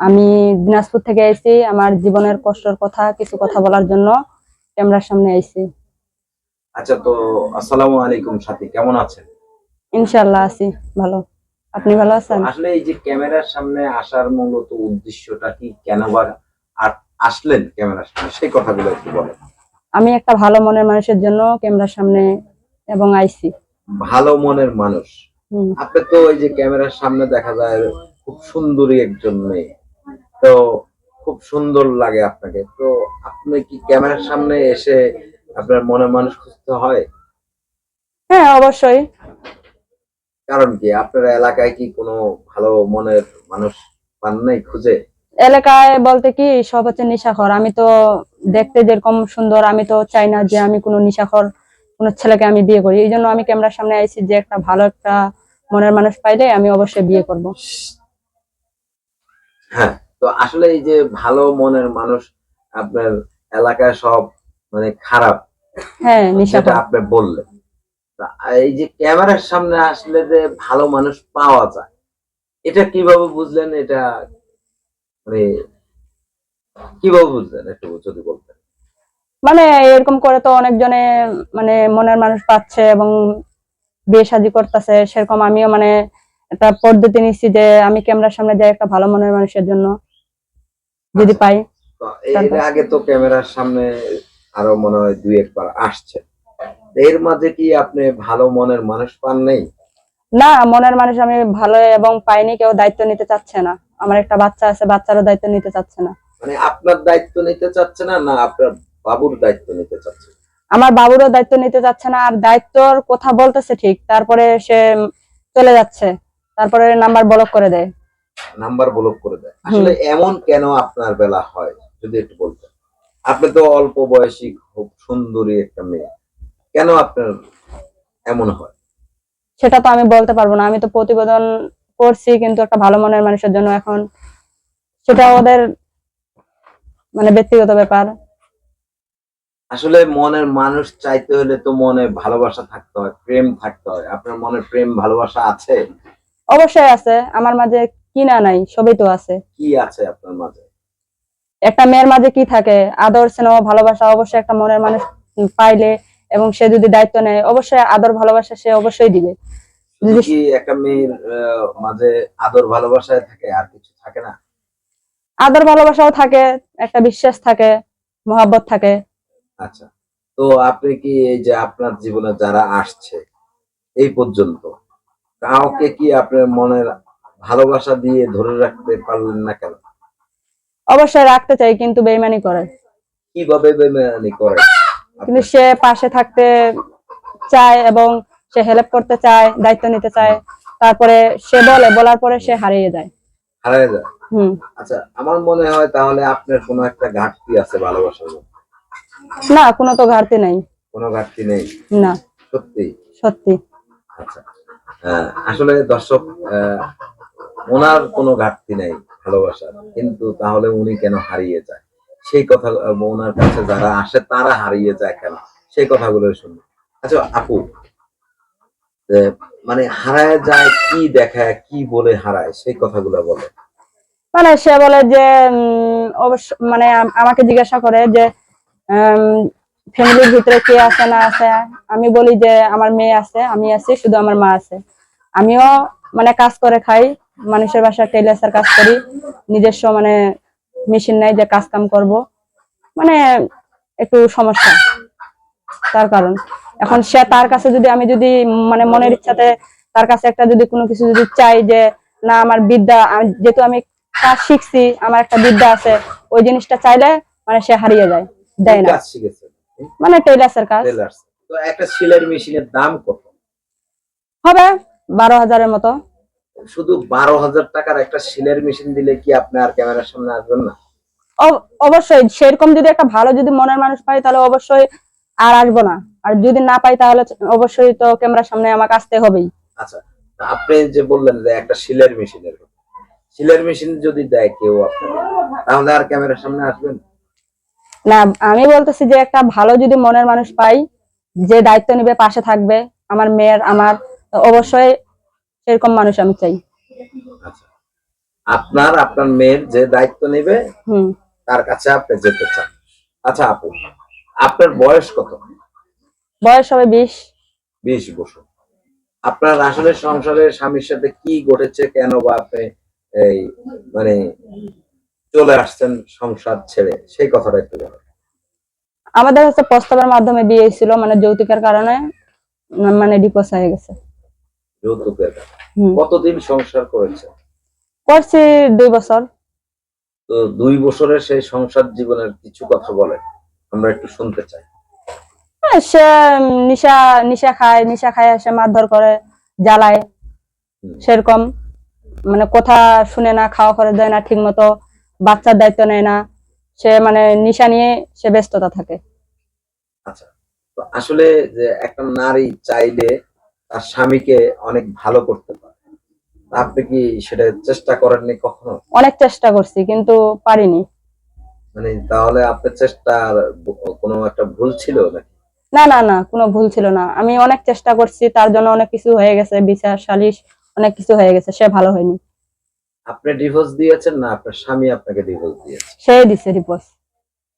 আমি দিনাজপুর থেকে এসেছি আমার জীবনের কষ্টের কথা কিছু কথা বলার জন্য ক্যামেরার সামনে আইছি। আচ্ছা তো আসসালামু আলাইকুম সাথী কেমন আছেন? ইনশাল্লাহ আছি ভালো। আপনি ভালো আছেন? আসলে এই যে ক্যামেরার সামনে আসার মূলত উদ্দেশ্যটা কি? কেন বা আসলেন ক্যামেরার সামনে? সেই কথাগুলো একটু বলেন। আমি একটা ভালো মনের মানুষের জন্য ক্যামেরার সামনে এবং আইছি। ভালো মনের মানুষ। আপনি তো এই যে ক্যামেরার সামনে দেখা যায় খুব সুন্দরী একজন মেয়ে। তো খুব সুন্দর লাগে আপনাকে। তো আপনি কি ক্যামেরার সামনে এসে আপনার মনের মানুষ খুঁজতে হয়? হ্যাঁ অবশ্যই। কারণ কি আপনার এলাকায় কি কোনো ভালো মনের মানুষ পান নাই খুঁজে? এলাকায় বলতে কি সব হচ্ছে নিশাখর। আমি তো দেখতে যেরকম সুন্দর আমি তো চাই না যে আমি কোনো নিশাখর কোনো ছেলেকে আমি বিয়ে করি। এই জন্য আমি ক্যামেরার সামনে আইছি যে একটা ভালো একটা মনের মানুষ পাইলে আমি অবশ্যই বিয়ে করব। হ্যাঁ তো আসলে এই যে ভালো মনের মানুষ আপনার এলাকায় সব মানে খারাপ হ্যাঁ আপনি বললেন। তা এই যে ক্যামেরার সামনে আসলে যে ভালো মানুষ পাওয়া যায় এটা কীভাবে বুঝলেন? এটা মানে কীভাবে বুঝলেন? একটু যদি বলতেন। মানে এরকম করে তো অনেকজনে মানে মনের মানুষ পাচ্ছে এবং বিয়ে সাজি করতেছে। সেরকম আমিও মানে একটা পদ্ধতি নিচ্ছি যে আমি ক্যামেরার সামনে যাই একটা ভালো মনের মানুষের জন্য। যদি আচ্ছা। পাই। এর আগে তো ক্যামেরার সামনে আরও মনে হয় দুই একবার আসছে। এর মাঝে কি আপনি ভালো মনের মানুষ পান নেই? না মনের মানুষ আমি ভালো এবং পাইনি কেউ দায়িত্ব নিতে চাচ্ছে না। আমার একটা বাচ্চা আছে বাচ্চারও দায়িত্ব নিতে চাচ্ছে না। মানে আপনার দায়িত্ব নিতে চাচ্ছে না না আপনার বাবুর দায়িত্ব নিতে চাচ্ছে আমার বাবুরও দায়িত্ব নিতে চাচ্ছে না আর দায়িত্বর কথা বলতেছে ঠিক। তারপরে সে চলে যাচ্ছে। তারপরে নাম্বার ব্লক করে দেয়। নাম্বার ব্লক করে দেয়। আসলে এমন কেন আপনার বেলা হয়? যদি একটু বলতেন। আপনি তো অল্প বয়সী খুব সুন্দরী একটা মেয়ে। কেন আপনার এমন হয়? সেটা তো আমি বলতে পারব না। আমি তো প্রতিবেদন করছি কিন্তু একটা ভালো মনের মানুষের জন্য এখন সেটা ওদের মানে ব্যক্তিগত ব্যাপার। আসলে মনের মানুষ চাইতে হলে তো মনে ভালোবাসা থাকতে হয় প্রেম থাকতে হয়। আপনার মনে প্রেম ভালোবাসা আছে? অবশ্যই আছে। আমার মাঝে কি না নাই সবই তো আছে। কি আছে আপনার মাঝে? একটা মেয়ের মাঝে কি থাকে? আদর স্নেহ ভালোবাসা অবশ্যই একটা মনের মানুষ পাইলে এবং সে যদি দায়িত্ব নেয় অবশ্যই আদর ভালোবাসা সে অবশ্যই দিবে। যদি- একটা মেয়ের মাঝে আদর ভালোবাসায় থাকে আর কিছু থাকে না? আদর ভালোবাসাও থাকে একটা বিশ্বাস থাকে মহাব্বত থাকে। আচ্ছা। তো আপনি কি এই যে আপনার জীবনে যারা আসছে এই পর্যন্ত কাউকে কি আপনার মনের ভালোবাসা দিয়ে ধরে রাখতে পারলেন না কেন? অবশ্যই রাখতে চাই কিন্তু বেইমানি করে। কীভাবে বেমানি করে? কিন্তু সে পাশে থাকতে চায় এবং সে হেল্প করতে চায় দায়িত্ব নিতে চায়। তারপরে সে বলে বলার পরে সে হারিয়ে যায়। হারায় যায়? হুম। আচ্ছা আমার মনে হয় তাহলে আপনার কোনো একটা ঘাটতি আছে ভালোবাসার। না কোনো তো ঘাটতি নাই। কোনো ঘাটতি নেই? না। সত্যি? সত্যি। আচ্ছা। আসলে দর্শক ওনার কোনো ঘাটতি নেই ভালোবাসার। কিন্তু তাহলে উনি কেন হারিয়ে যায়? সেই কথা ওনার কাছে যারা আসে, তারা হারিয়ে যায় কেন? সেই কথাগুলো শুনুন। আচ্ছা আপু মানে হারায় যায় কি দেখায়, কি বলে হারায়? সেই কথাগুলো বলে। মানে সে বলে যে অবশ্য মানে আমাকে জিজ্ঞাসা করে যে ফ্যামিলির ভিতরে কে আছে, না আছে? আমি বলি যে, আমার মেয়ে আছে, আমি আছি, শুধু আমার মা আছে। আমিও মানে কাজ করে খাই মানুষের বাসায় টেলার্সের কাজ করি। নিজস্ব মানে মেশিন নাই যে কাজ কাম করব। মানে একটু সমস্যা তার কারণ। এখন সে তার কাছে যদি আমি যদি মানে মনের ইচ্ছাতে তার কাছে একটা যদি কোনো কিছু যদি চাই যে না আমার বিদ্যা যেহেতু আমি কাজ শিখছি আমার একটা বিদ্যা আছে ওই জিনিসটা চাইলে মানে সে হারিয়ে যায় দেয় না। মানে টেলার্সের কাজ। তো একটা সেলাই মেশিনের দাম কত? হবে বারো হাজারের মতো। শুধু বারো হাজার টাকার একটা সেলাই মেশিন দিলে কি আপনি আর ক্যামেরার সামনে আসবেন না? অবশ্যই সেরকম যদি একটা ভালো যদি মনের মানুষ পাই তাহলে অবশ্যই আর আসব না। আর যদি না পাই তাহলে অবশ্যই তো ক্যামেরার সামনে আমাকে আসতে হবেই। আচ্ছা আপনি যে বললেন যে একটা সিলের মেশিনের সিলের মেশিন যদি দেয় কেউ আপনাকে তাহলে আর ক্যামেরার সামনে আসবেন? না আমি বলতেছি যে একটা ভালো যদি মনের মানুষ পাই যে দায়িত্ব নিবে পাশে থাকবে আমার মেয়ের আমার অবশ্যই সেরকম মানুষ আমি চাই। আচ্ছা। আপনার আপনার মেয়ের যে দায়িত্ব নেবে তার কাছে আপনি যেতে চান। আচ্ছা আপু আপনার বয়স কত? বয়স হবে বিশ। বিশ বছর। আপনার আসলে সংসারে স্বামীর সাথে কি ঘটেছে? কেন বা আপনি এই মানে চলে আসছেন সংসার ছেড়ে? সেই কথাটা একটু বলেন। আমাদের হচ্ছে প্রস্তাবের মাধ্যমে বিয়ে ছিল মানে যৌতুকের কারণে মানে ডিপোজ হয়ে গেছে। যৌতুকের কতদিন সংসার করেছে? করছি দুই বছর। তো দুই বছরের সেই সংসার জীবনের কিছু কথা বলে আমরা একটু শুনতে চাই। সে নিশা নিশা খায় নিশা খায় সে মারধর করে জ্বালায় সেরকম। মানে কথা শুনে না খাওয়া করে দেয় না ঠিক মতো বাচ্চার দায়িত্ব নেয় না। সে মানে নিশা নিয়ে সে ব্যস্ততা থাকে। আচ্ছা তো আসলে যে একটা নারী চাইলে তার স্বামীকে অনেক ভালো করতে পারে। আপনি কি সেটা চেষ্টা করেননি কখনো? অনেক চেষ্টা করছি কিন্তু পারিনি। মানে তাহলে আপনার চেষ্টার কোনো একটা ভুল ছিল নাকি? না না না কোনো ভুল ছিল না। আমি অনেক চেষ্টা করছি তার জন্য অনেক কিছু হয়ে গেছে বিচার সালিশ অনেক কিছু হয়ে গেছে সে ভালো হয়নি। আপনি ডিভোর্স দিয়েছেন না? আপনার স্বামী আপনাকে ডিভোর্স দিয়েছে? সে দিছে রিপোর্ট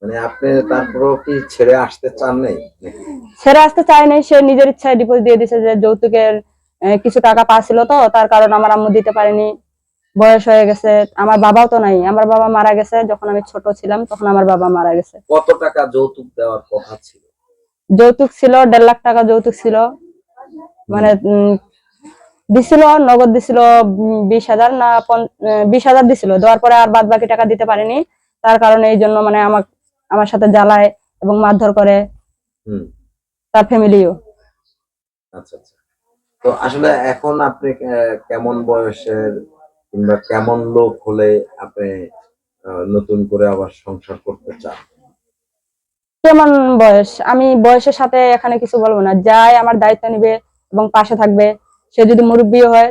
মানে আপনি তারপরও কি ছেড়ে আসতে চান নাই ছেড়ে আসতে চায় নাই সে নিজের ইচ্ছায় ডিপোজিট দিয়ে দিছে যে যৌতুকের কিছু টাকা পাচ্ছিল তো তার কারণ আমার আম্মু দিতে পারেনি। বয়স হয়ে গেছে আমার বাবাও তো নাই। আমার বাবা মারা গেছে যখন আমি ছোট ছিলাম তখন আমার বাবা মারা গেছে। কত টাকা যৌতুক দেওয়ার কথা ছিল? যৌতুক ছিল দেড় লাখ টাকা যৌতুক ছিল। মানে দিছিল নগদ দিছিল বিশ হাজার না বিশ হাজার দিছিল। দেওয়ার পরে আর বাদ বাকি টাকা দিতে পারেনি। তার কারণে এই জন্য মানে আমার আমার সাথে জ্বালায় এবং মারধর করে। তার ফ্যামিলিও। আচ্ছা আচ্ছা। তো আসলে এখন আপনি কেমন বয়সের কিংবা কেমন লোক হলে আপনি নতুন করে আবার সংসার করতে চান? কেমন বয়স? আমি বয়সের সাথে এখানে কিছু বলব না। যাই আমার দায়িত্ব নিবে এবং পাশে থাকবে। সে যদি মুরব্বী হয়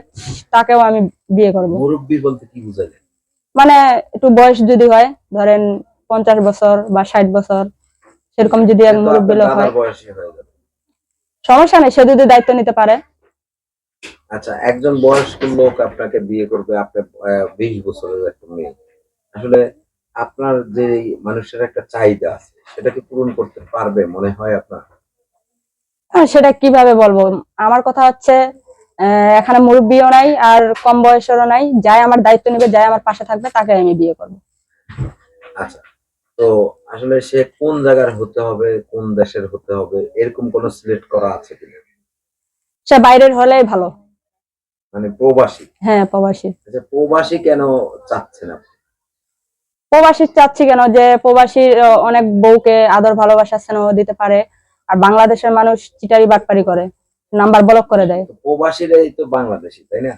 তাকেও আমি বিয়ে করব। মুরব্বী বলতে কি বুঝাইলেন? মানে একটু বয়স যদি হয় ধরেন পঞ্চাশ বছর বা ষাট বছর সেরকম যদি এক মুরব্বী লোক হয়। সমস্যা নেই সে যদি দায়িত্ব নিতে পারে। আচ্ছা একজন বয়স্ক লোক আপনাকে বিয়ে করবে আপনার বিশ বছরের একটা মেয়ে। আসলে আপনার যে মানুষের একটা চাহিদা আছে সেটাকে পূরণ করতে পারবে মনে হয় আপনার? হ্যাঁ, সেটা কীভাবে বলব? আমার কথা হচ্ছে এখানে মুরব্বীও নাই আর কম বয়সেরও নাই। যাই আমার দায়িত্ব নেবে যাই আমার পাশে থাকবে তাকে আমি বিয়ে করব। আচ্ছা তো আসলে সে কোন জায়গার হতে হবে কোন দেশের হতে হবে এরকম কোন সিলেক্ট করা আছে কিনা? সে বাইরের হলেই ভালো। মানে প্রবাসী? হ্যাঁ প্রবাসী। আচ্ছা প্রবাসী কেন চাচ্ছেন আপনি? প্রবাসী চাচ্ছি কেন? যে প্রবাসী অনেক বউকে আদর ভালোবাসা স্নেহ দিতে পারে আর বাংলাদেশের মানুষ চিটারি বাটপারি করে নাম্বার ব্লক করে দেয়। প্রবাসীরাই তো বাংলাদেশি তাই না?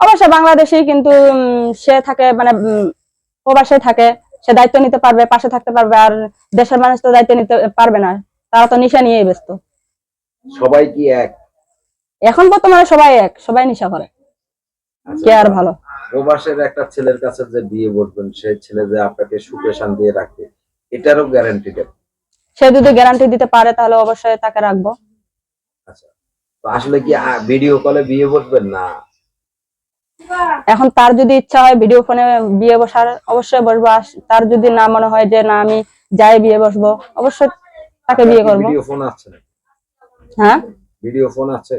অবশ্য বাংলাদেশি কিন্তু সে থাকে মানে প্রবাসে থাকে। সে দায়িত্ব নিতে পারবে পাশে থাকতে পারবে আর দেশের মানুষ তো দায়িত্ব নিতে পারবে না। তারা তো নিশা নিয়েই ব্যস্ত। সবাই কি এক? এখন বর্তমানে সবাই এক সবাই নিশা করে। আচ্ছা, কে আর ভালো? প্রবাসের একটা ছেলের কাছে যে বিয়ে বসবেন সেই ছেলে যে আপনাকে সুখে শান্তি রাখবে এটারও গ্যারান্টি দেব সে যদি গ্যারান্টি দিতে পারে তাহলে অবশ্যই তাকে রাখব। আচ্ছা। তো আসলে কি ভিডিও কলে বিয়ে বসবেন? না। এখন তার যদি ইচ্ছা হয় ভিডিও ফোনে বিয়ে বসার অবশ্যই বসবো। আর তার যদি না মনে হয় যে না আমি যাই বিয়ে বসবো অবশ্যই তাকে বিয়ে করব। ভিডিও ফোন আছে? হ্যাঁ? ভিডিও ফোন আছে?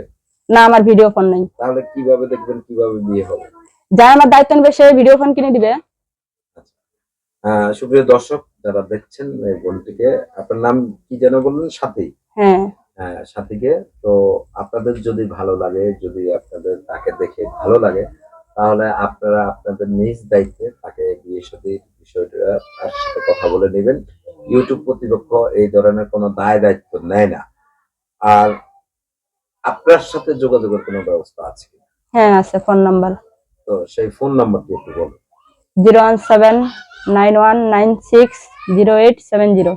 না আমার ভিডিও ফোন নেই। তাহলে কীভাবে দেখবেন কীভাবে বিয়ে হবে? যাই আমার দায়িত্ব নেবে সে ভিডিও ফোন কিনে দিবে। আহ সুপ্রিয় দর্শক যারা দেখছেন এই বোনটিকে আপনার নাম কি যেন বললেন? সাথী? হ্যাঁ। হ্যাঁ সাথীকে। তো আপনাদের যদি ভালো লাগে যদি আপনাদের তাকে দেখে ভালো লাগে তাহলে আপনারা আপনাদের নিজ দায়িত্বে তাকে বিয়ে সাথীর বিষয়টা তার সাথে কথা বলে নেবেন। ইউটিউব কর্তৃপক্ষ এই ধরনের কোনো দায় দায়িত্ব নেয় না। আর আপনার সাথে যোগাযোগের কোনো ব্যবস্থা আছে কিনা? হ্যাঁ আছে ফোন নাম্বার। তো সেই ফোন নাম্বারটি একটু বলুন। Zero one seven nine one nine six zero eight seven zero.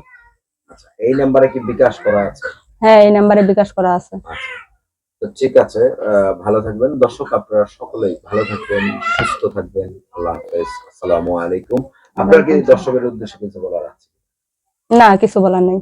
আচ্ছা এই নাম্বারে কি বিকাশ করা আছে? হ্যাঁ এই নাম্বারে বিকাশ করা আছে। আচ্ছা। তো ঠিক আছে আহ, ভালো থাকবেন। দর্শক আপনারা সকলেই ভালো থাকবেন সুস্থ থাকবেন। আল্লাহ হাফেজ। আসসালামু আলাইকুম। আপনার কি দর্শকের উদ্দেশ্যে কিছু বলার আছে? না কিছু বলার নেই।